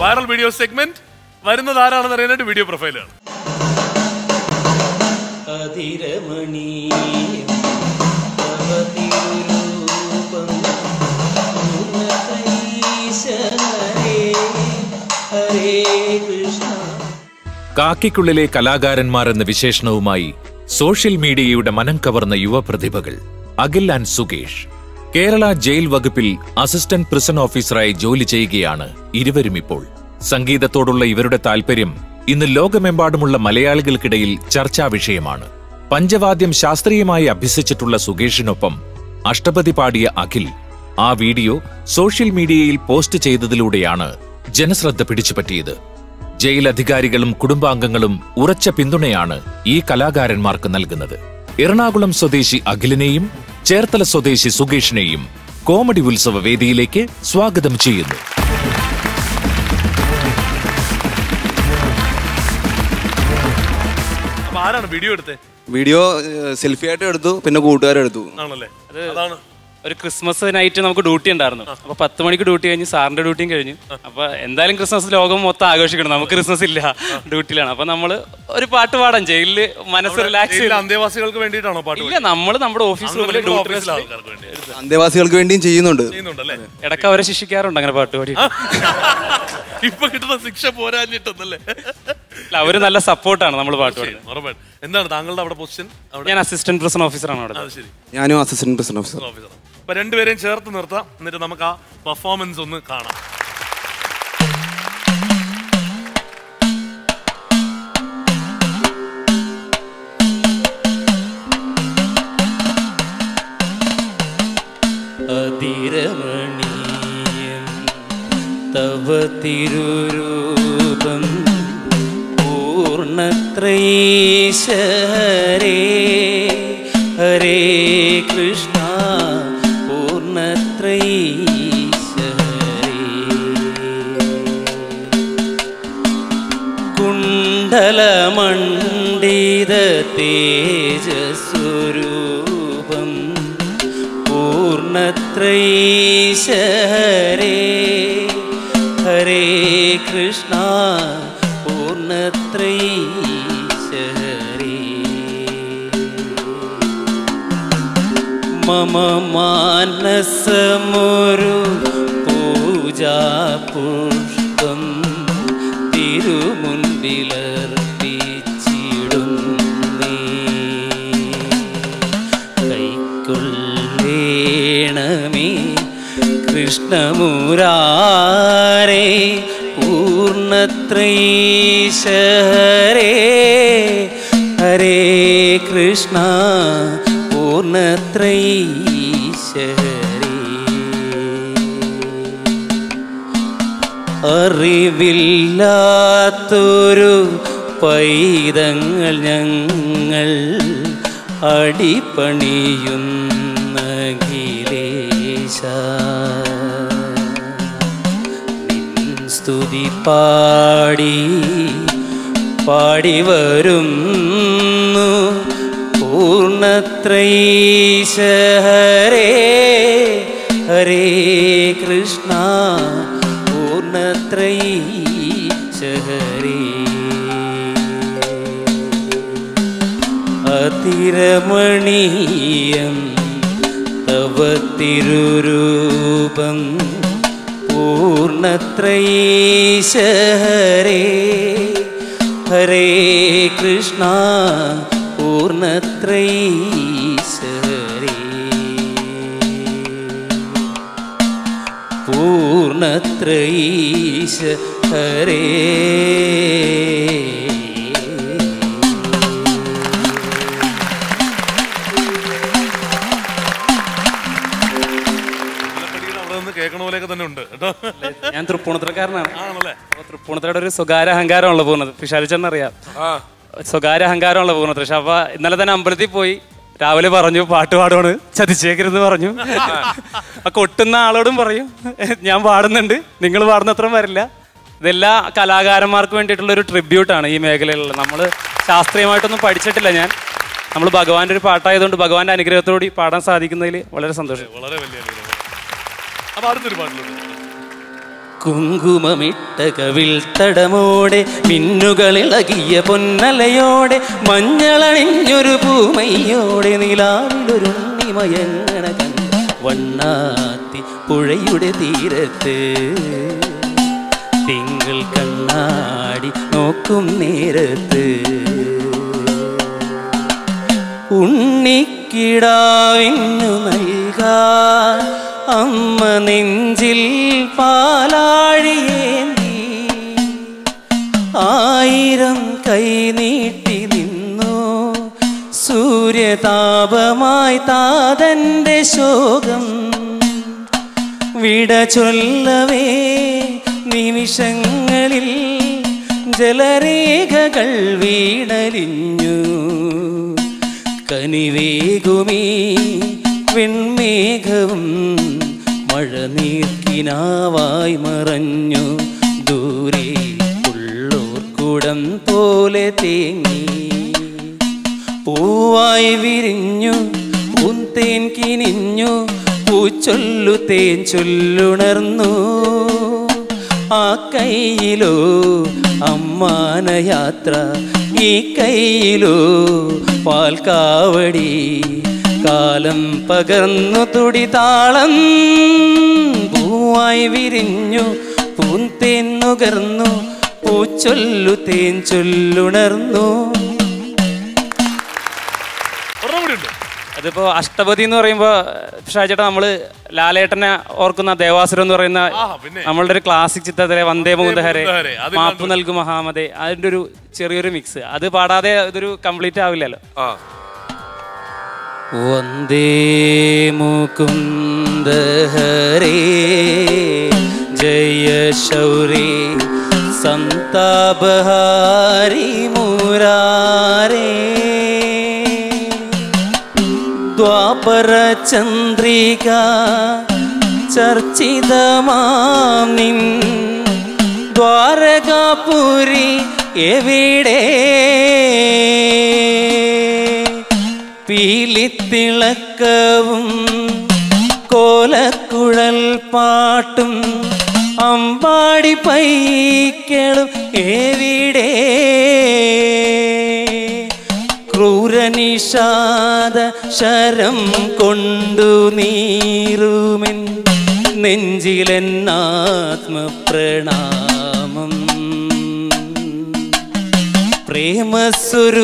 Viral video segment വരുന്നത് ആരാണെന്ന് അറിയാനായിട്ട് വീഡിയോ പ്രൊഫൈലാണ് കാക്കിക്കുള്ളിലെ കലാകാരന്മാർ എന്ന വിശേഷണവുമായി സോഷ്യൽ മീഡിയയുടെ മനം കവർന്ന യുവപ്രതിഭകൾ അഖിൽ ആൻഡ് സുകേഷ്. കേരള ജയിൽ വകുപ്പിൽ അസിസ്റ്റന്റ് പ്രിസൺ ഓഫീസറായി ജോലി ചെയ്യുകയാണ് ഇരുവരും ഇപ്പോൾ. സംഗീതത്തോടുള്ള ഇവരുടെ താൽപര്യം ഇന്ന് ലോകമെമ്പാടുമുള്ള മലയാളികൾക്കിടയിൽ ചർച്ചാ വിഷയമാണ്. പഞ്ചവാദ്യം ശാസ്ത്രീയമായി അഭ്യസിച്ചിട്ടുള്ള സുകേഷിനൊപ്പം അഷ്ടപതി പാടിയ അഖിൽ ആ വീഡിയോ സോഷ്യൽ മീഡിയയിൽ പോസ്റ്റ് ചെയ്തതിലൂടെയാണ് ജനശ്രദ്ധ പിടിച്ചുപറ്റിയത്. ജയിൽ അധികാരികളും കുടുംബാംഗങ്ങളും ഉറച്ച പിന്തുണയാണ് ഈ കലാകാരന്മാർക്ക് നൽകുന്നത്. എറണാകുളം സ്വദേശി അഖിലിനെയും ചേർത്തല സ്വദേശി സുകേഷിനെയും കോമഡി ഉത്സവ വേദിയിലേക്ക് സ്വാഗതം ചെയ്യുന്നു. ആരാണ് വീഡിയോ എടുത്തേ? വീഡിയോ സെൽഫി ആയിട്ട് എടുത്തു പിന്നെ കൂട്ടുകാരെടുത്തു. ആണല്ലേ? അതാണ്. ഒരു ക്രിസ്മസ് നൈറ്റ് നമുക്ക് ഡ്യൂട്ടി ഉണ്ടായിരുന്നു. അപ്പൊ പത്ത് മണിക്ക് ഡ്യൂട്ടി കഴിഞ്ഞ് സാറിന്റെ ഡ്യൂട്ടിയും കഴിഞ്ഞു. അപ്പൊ എന്തായാലും ക്രിസ്മസ് ലോകം മൊത്തം ആഘോഷിക്കണം. നമുക്ക് ക്രിസ്മസ് ഇല്ല ഡ്യൂട്ടിയിലാണ്. അപ്പൊ നമ്മൾ ഒരു പാട്ട് പാടാം. ജയിലിൽ മനസ്സ് റിലാക്സ് അന്തേവാസികൾക്ക് വേണ്ടിയിട്ടാണോ പാട്ട് ഇല്ല നമ്മൾ നമ്മുടെ ഓഫീസ് റൂമിൽ അന്തേവാസികൾക്ക് വേണ്ടിയും ചെയ്യുന്നുണ്ട്. ചെയ്യുന്നുണ്ടല്ലേ ഇടയ്ക്ക് അവരെ ശിക്ഷിക്കാറുണ്ട് അങ്ങനെ പാട്ട് പാടി. ഇപ്പൊ കിട്ടുന്ന ശിക്ഷ പോരാഞ്ഞിട്ടൊന്നല്ലേ? അല്ല, അവർ നല്ല സപ്പോർട്ടാണ് നമ്മൾ പാട്ട് പാടുന്നത്. എന്താണ് താങ്കളുടെ അവിടെ പൊസിഷൻ? ഞാൻ അസിസ്റ്റന്റ് പ്രസിഡന്റ് ഓഫീസറാണ് അവിടെ. അത് ശരി. ഞാനും അസിസ്റ്റന്റ് പ്രസിഡന്റ് ഓഫീസർ അപ്പൊ രണ്ടുപേരെയും ചേർത്ത് നിർത്താം. എന്നിട്ട് നമുക്ക് ആ പെർഫോമൻസ് ഒന്ന് കാണാം. അതിരമണീയം തവ തിരുരൂപം പൂർണത്രൈശരേ ഹരേ കൃഷ്ണ കുണ്ഡലമണ്ഡിത തേജസ്വരൂപം പൂർണത്രൈശരേ ഹരേ കൃഷ്ണ പൂർണത്രൈശരേ മമ മാനസമൊരു പൂജാ പുഷ്പം തിരുമുൻപിലർപ്പിച്ചിടുന്നേ കൃഷ്ണമുരാരേ പൂർണത്രൈശരേ ഹരേ കൃഷ്ണ പൂർണത്രൈശരേ അറിവില്ലാത്തൊരു പൈതങ്ങൾ ഞങ്ങൾ അടിപണിയുന്ന ഗിലേശ. സ്തുതി പാടി പാടി വരുന്നു. പൂർണത്രൈശ ഹരേ കൃഷ്ണ. പൂർണത്രൈശ ഹരേ അതിരമണീയം തവ തിരുരൂപം पूर्णत्रयीश हरे हरे कृष्ण पूर्णत्रयीश हरे पूर्णत्रयीश हरे തൃപ്പൂണിത്തറക്കാരനാണ്. തൃപ്പൂണിത്തുറയുടെ ഒരു സ്വകാര്യ അഹങ്കാരമുള്ള പോകുന്നത്. പിഷാരിച്ചെന്നറിയാം സ്വകാര്യ അഹങ്കാരമുള്ള പോകുന്നത്. പക്ഷെ അപ്പൊ ഇന്നലെ തന്നെ അമ്പലത്തിൽ പോയി രാവിലെ പറഞ്ഞു പാട്ട് പാടുവാണ്. ചതിച്ചേക്കരുന്ന് പറഞ്ഞു. ആ. കൊട്ടുന്ന ആളോടും പറയും ഞാൻ പാടുന്നുണ്ട്. നിങ്ങൾ പാടുന്ന അത്രയും വരില്ല. ഇതെല്ലാ കലാകാരന്മാർക്ക് വേണ്ടിയിട്ടുള്ള ഒരു ട്രിബ്യൂട്ടാണ് ഈ മേഖലയിലുള്ള നമ്മൾ ശാസ്ത്രീയമായിട്ടൊന്നും പഠിച്ചിട്ടില്ല ഞാൻ. നമ്മൾ ഭഗവാന്റെ ഒരു പാട്ടായതുകൊണ്ട് ഭഗവാന്റെ അനുഗ്രഹത്തോടെ പാടാൻ സാധിക്കുന്നതിൽ വളരെ സന്തോഷം. വളരെ വലിയ അപ്പൊ അടുത്തൊരു പാട്ടിലുണ്ട്. കുങ്കുമമിട്ട കവിൽ തടമോടെ മിന്നുകളിളകിയ പൊന്നലയോടെ മഞ്ഞളണിഞ്ഞൊരു നിലാവിലൊരുണ്ണിമയങ്ങണ കണ്ട? വണ്ണാത്തി പുഴയുടെ തീരത്ത് തിങ്കൾ കണ്ണാടി നോക്കും നേരത്ത്. ഉണ്ണിക്കിടാവിന്നു നൽകാൻ അമ്മ നെഞ്ചിൽ പാലാഴിയേന്തി ആയിരം കൈ നീട്ടി നിന്നു. സൂര്യതാപമായി താതന്റെ ശോകം. വിട ചൊല്ലവേ നിമിഷങ്ങളിൽ ജലരേഖകൾ വീണലിഞ്ഞു. കനിവേകുമീ വെൺമേഘവും മഴ നീർക്കിനാവായി മറഞ്ഞു. ദൂരെ ഉള്ളൂർ കുടം പോലെ തേങ്ങി. പൂവായി വിരിഞ്ഞു പൂന്തേൻ കിനിഞ്ഞു പൂച്ചൊല്ലു തേൻ ചൊല്ലുണർന്നു. ആ കയ്യിലോ അമ്മാന യാത്ര ഈ കയ്യിലോ പാൽക്കാവടി കാലം പകർന്നു തുടിതാളം പൂവായി വിരിഞ്ഞു പൂന്തേൻ നുകർന്നു. പൂച്ചൊല്ലു തേൻ ചൊല്ലുണർന്നു. അതിപ്പോ അഷ്ടപതി എന്ന് പറയുമ്പോ ഷാജേട്ട നമ്മൾ ലാലേട്ടനെ ഓർക്കുന്ന ദേവാസുരം എന്ന് പറയുന്ന നമ്മളുടെ ഒരു ക്ലാസിക് ചിത്രത്തിലെ വന്ദേ മുകുന്ദഹരെ മാപ്പ് നൽകു മഹാമതേ. അതിന്റെ ഒരു ചെറിയൊരു മിക്സ് അത് പാടാതെ ഇതൊരു കംപ്ലീറ്റ് ആവില്ലല്ലോ. മുകുന്ദ ഹരേ ജയ ശൗരേ സന്താപഹാരി മുരാരേ. ദ്വാപര ചന്ദ്രിക ചർച്ചിതമാം നിൻ ദ്വാരകാപുരി എവിടെ? പീലിത്തിളക്കവും കോലക്കുഴൽ പാട്ടും അമ്പാടി പൈക്കളും എവിടെ ക്രൂരനിഷാദ ശരം കൊണ്ടു നീറുമെൻ നെഞ്ചിലെന്നാത്മപ്രണാമം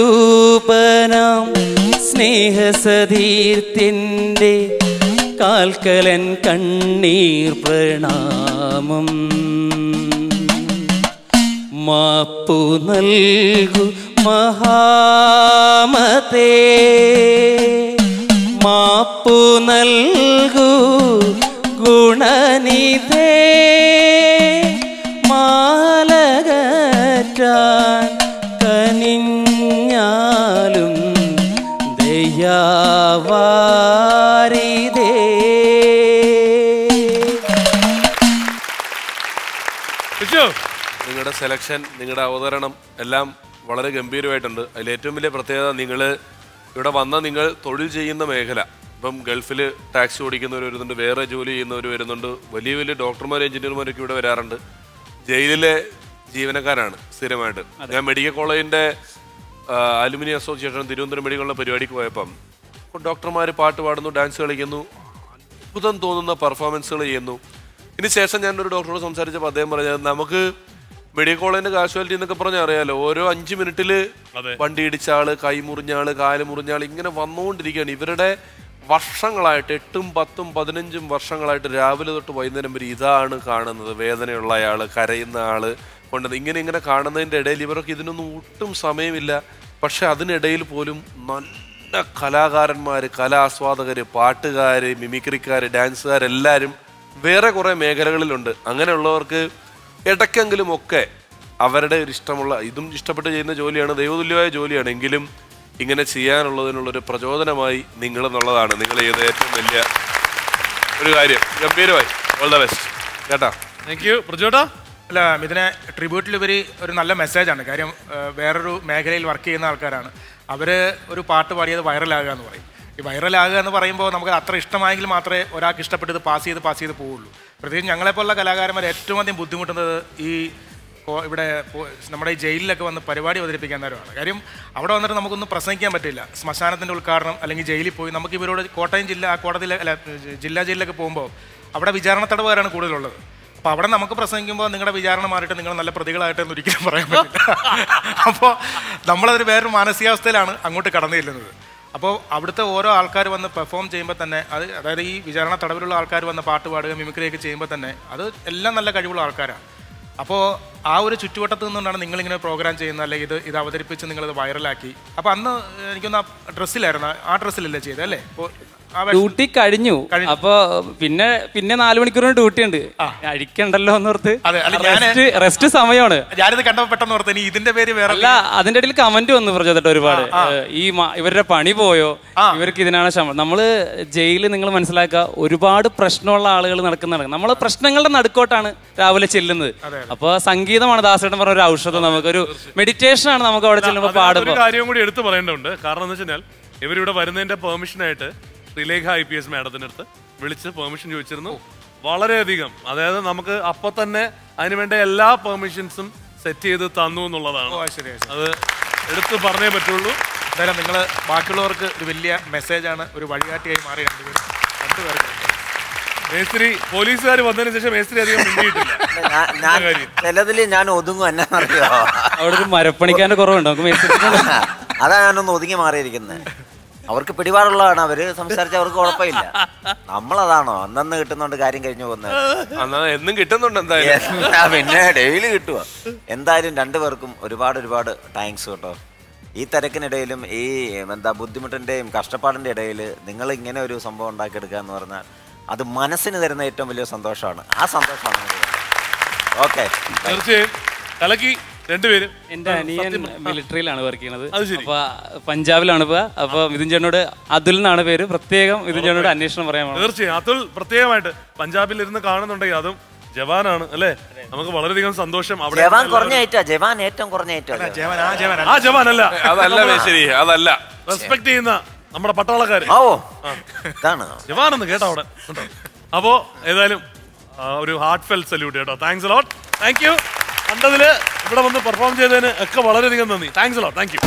പ്രേമസ്വരൂപനാം സ്നേഹസതീർത്തിന്റെ കാൽക്കലൻ കണ്ണീർ പ്രണാമം. മാപ്പു നൽകു മഹാമതേ. മാപ്പു നൽകു നിങ്ങളുടെ സെലക്ഷൻ നിങ്ങളുടെ അവതരണം എല്ലാം വളരെ ഗംഭീരമായിട്ടുണ്ട്. അതിൽ ഏറ്റവും വലിയ പ്രത്യേകത നിങ്ങൾ ഇവിടെ വന്ന നിങ്ങൾ തൊഴിൽ ചെയ്യുന്ന മേഖല. ഇപ്പം ഗൾഫിൽ ടാക്സി ഓടിക്കുന്നവർ വരുന്നുണ്ട് വേറെ ജോലി ചെയ്യുന്നവർ വരുന്നുണ്ട്. വലിയ വലിയ ഡോക്ടർമാർ എഞ്ചിനീയർമാരൊക്കെ ഇവിടെ വരാറുണ്ട്. ജയിലിലെ ജീവനക്കാരാണ് സ്ഥിരമായിട്ട്. ഞാൻ മെഡിക്കൽ കോളേജിന്റെ അലുമിനി അസോസിയേഷൻ തിരുവനന്തപുരം മെഡിക്കലിലെ പരിപാടിക്ക് പോയപ്പം ഡോക്ടർമാർ പാട്ട് പാടുന്നു ഡാൻസ് കളിക്കുന്നു അത്ഭുതം തോന്നുന്ന പെർഫോമൻസുകൾ ചെയ്യുന്നു. ഇതിന് ശേഷം ഞാൻ ഒരു ഡോക്ടറോട് സംസാരിച്ചപ്പോൾ അദ്ദേഹം പറഞ്ഞത് നമുക്ക് മെഡിക്കൽ കോളേജിന്റെ കാഷ്വാലിറ്റി എന്നൊക്കെ പറഞ്ഞാൽ അറിയാലോ ഓരോ അഞ്ച് മിനിറ്റിൽ വണ്ടി ഇടിച്ച ആൾ കൈ മുറിഞ്ഞ ആൾ കാൽ മുറിഞ്ഞ ആൾ ഇങ്ങനെ വന്നുകൊണ്ടിരിക്കുകയാണ് ഇവരുടെ വർഷങ്ങളായിട്ട് എട്ടും പത്തും പതിനഞ്ചും വർഷങ്ങളായിട്ട് രാവിലെ തൊട്ട് വൈകുന്നേരം വരെ ഇതാണ് കാണുന്നത്. വേദനയുള്ള ആൾ കരയുന്ന ആൾ കൊണ്ടത് ഇങ്ങനെ ഇങ്ങനെ കാണുന്നതിന്റെ ഇടയിൽ ഇവർക്ക് ഇതിനൊന്നും ഒട്ടും സമയമില്ല. പക്ഷെ അതിനിടയിൽ പോലും നല്ല കലാകാരന്മാർ കലാസ്വാദകർ പാട്ടുകാർ മിമിക്രിക്കാർ ഡാൻസുകാരെല്ലാവരും വേറെ കുറേ മേഖലകളിലുണ്ട്. അങ്ങനെയുള്ളവർക്ക് ഇടയ്ക്കെങ്കിലും ഒക്കെ അവരുടെ ഒരു ഇഷ്ടമുള്ള ഇതും ഇഷ്ടപ്പെട്ട് ചെയ്യുന്ന ജോലിയാണ് ദൈവതുല്യമായ ജോലിയാണ്. എങ്കിലും ഇങ്ങനെ ചെയ്യാനുള്ളതിനുള്ളൊരു പ്രചോദനമായി നിങ്ങൾ എന്നുള്ളതാണ് നിങ്ങൾ ചെയ്ത ഏറ്റവും വലിയ ഒരു കാര്യം. ഗംഭീരമായി. ഓൾ ദ ബെസ്റ്റ് കേട്ടാ താങ്ക് യു പ്രജോട്ടാ? അല്ല ഇതിനെ ട്രിബ്യൂട്ടിലുപരി ഒരു നല്ല മെസ്സേജാണ് കാര്യം വേറൊരു മേഖലയിൽ വർക്ക് ചെയ്യുന്ന ആൾക്കാരാണ്. അവർ ഒരു പാട്ട് പാടിയത് വൈറലാകുക എന്ന് പറയും. ഈ വൈറലാകുക എന്ന് പറയുമ്പോൾ നമുക്ക് അത്ര ഇഷ്ടമായെങ്കിൽ മാത്രമേ ഒരാൾക്ക് ഇഷ്ടപ്പെട്ടത് പാസ് ചെയ്ത് പാസ് ചെയ്ത് പോവുള്ളൂ. പ്രത്യേകിച്ച് ഞങ്ങളെപ്പോലുള്ള കലാകാരന്മാർ ഏറ്റവും അധികം ബുദ്ധിമുട്ടുന്നത് ഈ ഇവിടെ നമ്മുടെ ജയിലിലൊക്കെ വന്ന് പരിപാടി അവതരിപ്പിക്കാൻ നേരമാണ്. കാര്യം അവിടെ വന്നിട്ട് നമുക്കൊന്നും പ്രസംഗിക്കാൻ പറ്റില്ല. ശ്മശാനത്തിന്റെ ഉദ്ഘാടനം അല്ലെങ്കിൽ ജയിലിൽ പോയി നമുക്ക് ഇവരോട് കോട്ടയം ജില്ല ആ കോടതിയിൽ അല്ല ജില്ലാ ജയിലിലൊക്കെ പോകുമ്പോൾ അവിടെ വിചാരണ തടവുകാരാണ് കൂടുതലുള്ളത്. അപ്പോൾ അവിടെ നമുക്ക് പ്രസംഗിക്കുമ്പോൾ നിങ്ങളുടെ വിചാരണ മാറിയിട്ട് നിങ്ങൾ നല്ല പ്രതികളായിട്ട് എന്ന് ഒരിക്കലും പറയാൻ പറ്റില്ല. അപ്പോൾ നമ്മളതൊരു വേറൊരു മാനസികാവസ്ഥയിലാണ് അങ്ങോട്ട് കടന്നു ചെല്ലുന്നത്. അപ്പോൾ അവിടുത്തെ ഓരോ ആൾക്കാർ വന്ന് പെർഫോം ചെയ്യുമ്പോൾ തന്നെ അത് അതായത് ഈ വിചാരണ തടവിലുള്ള ആൾക്കാർ വന്ന് പാട്ട് പാടുക മിമിക്രിയൊക്കെ ചെയ്യുമ്പോൾ തന്നെ അത് എല്ലാം നല്ല കഴിവുള്ള ആൾക്കാരാണ്. അപ്പോൾ ആ ഒരു ചുറ്റുവട്ടത്ത് നിന്നുകൊണ്ടാണ് നിങ്ങളിങ്ങനെ പ്രോഗ്രാം ചെയ്യുന്നത് അല്ലെങ്കിൽ ഇത് ഇത് അവതരിപ്പിച്ച് നിങ്ങളിത് വൈറലാക്കി അപ്പോൾ അന്ന് എനിക്കൊന്ന് ആ ഡ്രസ്സിലായിരുന്നു ആ ഡ്രസ്സിലല്ലേ ചെയ്തത് അല്ലേ? ഇപ്പോൾ ഡ്യൂട്ടി കഴിഞ്ഞു. അപ്പൊ പിന്നെ പിന്നെ നാലു മണിക്കൂറിന് ഡ്യൂട്ടി ഉണ്ട് അഴിക്കണ്ടല്ലോ എന്നോർത്ത്. റെസ്റ്റ് സമയമാണ്. ഞാനിത് പെട്ടെന്ന് ഓർത്ത് ഇതിന്റെ പേര് വേറെ അല്ല അതിന്റെ ഇടയിൽ കമന്റ് വന്നു പ്രചോദട്ട് ഒരുപാട്. ഈ ഇവരുടെ പണി പോയോ? ഇവർക്ക് ഇതിനാണ് ശമ്പളം നമ്മൾ ജയിലിൽ നിങ്ങൾ മനസ്സിലാക്കുക ഒരുപാട് പ്രശ്നമുള്ള ആളുകൾ നടക്കുന്നതാണ് നമ്മൾ പ്രശ്നങ്ങളുടെ നടുക്കോട്ടാണ് രാവിലെ ചെല്ലുന്നത്. അപ്പൊ സംഗീതമാണ് ദാസേട്ടൻ പറഞ്ഞ ഒരു ഔഷധം. നമുക്ക് ഒരു മെഡിറ്റേഷൻ ആണ് നമുക്ക് അവിടെ ചെല്ലുമ്പോൾ പാടുമ്പോൾ കാര്യം കൂടി എടുത്തു പറയേണ്ടതുണ്ട്. കാരണം എന്ന് വെച്ചാൽ ഇവരിവിടെ വരുന്നതിന്റെ പെർമിഷനായിട്ട് ശ്രീലേഖ ഐ പി എസ് മാഡത്തിന്റെ അടുത്ത് വിളിച്ച് പെർമിഷൻ ചോദിച്ചിരുന്നു. വളരെയധികം. അതായത് നമുക്ക് അപ്പൊ തന്നെ അതിനുവേണ്ട എല്ലാ പെർമിഷൻസും സെറ്റ് ചെയ്ത് തന്നു എന്നുള്ളതാണ്. അത് എടുത്ത് പറഞ്ഞേ പറ്റുള്ളൂ. എന്തായാലും നിങ്ങൾ ബാക്കിയുള്ളവർക്ക് ഒരു വലിയ മെസ്സേജാണ് ഒരു വഴികാട്ടിയായി മാറി രണ്ടുപേരും. രണ്ടുപേർക്ക്. മേസ്ത്രി പോലീസുകാർ വന്നതിന് ശേഷം മേസ്ത്രി അധികം മിണ്ടിയിട്ടില്ല. ചിലതിൽ ഞാൻ ഒതുങ്ങും എന്നാന്നറിയോ അവിടെ ഒരു മരപ്പണിക്കാരന്റെ കുറവുണ്ട്. നമുക്ക് അതാ ഞാനൊന്ന് ഒതുങ്ങി മാറിയിരിക്കുന്നത് അവർക്ക് പിടിപാടുള്ളതാണ്. അവർ സംസാരിച്ച അവർക്ക് കുഴപ്പമില്ല. നമ്മളതാണോ? അന്നന്ന് കിട്ടുന്നുണ്ട് കാര്യം കഴിഞ്ഞു പോകുന്നത് എന്നും കിട്ടുന്നുണ്ട് എന്തായാലും. പിന്നെ ഡെയിലി കിട്ടുക എന്തായാലും രണ്ടുപേർക്കും ഒരുപാട് ഒരുപാട് താങ്ക്സ് കേട്ടോ. ഈ തിരക്കിനിടയിലും ഈ എന്താ ബുദ്ധിമുട്ടിന്റെയും കഷ്ടപ്പാടിന്റെ ഇടയിൽ നിങ്ങൾ ഇങ്ങനെ ഒരു സംഭവം ഉണ്ടാക്കിയെടുക്കുക എന്ന് പറഞ്ഞാൽ അത് മനസ്സിന് തരുന്ന ഏറ്റവും വലിയ സന്തോഷമാണ്. ആ സന്തോഷമാണ് ഓക്കെ തീർച്ചയായും. കലക്കി. രണ്ടുപേരും. എന്റെ അനിയൻ മിലിറ്ററിയിലാണ് വർക്ക് ചെയ്യുന്നത്. അത് അപ്പൊ പഞ്ചാബിലാണ് ഇപ്പൊ. അപ്പൊ മിഥുൻ ചേട്ടനോട് അതുൽ എന്നാണ് പേര്. പ്രത്യേകം മിഥുൻ ചേട്ടനോട് അന്വേഷണം പറയാൻ. തീർച്ചയായും. അതുൽ പ്രത്യേകമായിട്ട് പഞ്ചാബിൽ ഇരുന്ന് കാണുന്നുണ്ടെങ്കിൽ അതും ജവാനാണ് അല്ലേ? നമുക്ക് വളരെയധികം സന്തോഷം. അവിടെ ജവാൻ കുറഞ്ഞ ജവാൻ ഏറ്റവും കുറഞ്ഞ ജവൻ ആ ജവൻ ആ ജവാൻ അല്ല. അതല്ല ശരി അതല്ല. റെസ്പെക്ട് ചെയ്യുന്ന നമ്മുടെ പട്ടാളക്കാര്. ഓ. ഇതാണ്. ജവാനെന്ന് കേട്ടോ അവിടെ. അപ്പോ ഏതായാലും ഒരു ഹാർട്ട് ഫെൽ സല്യൂട്ട് കേട്ടോ താങ്ക്സ് ലോട്ട് താങ്ക് യു കണ്ടതിൽ ഇവിടെ വന്ന് പെർഫോം ചെയ്തതിന് ഒക്കെ വളരെയധികം നന്ദി. Thanks lot thank U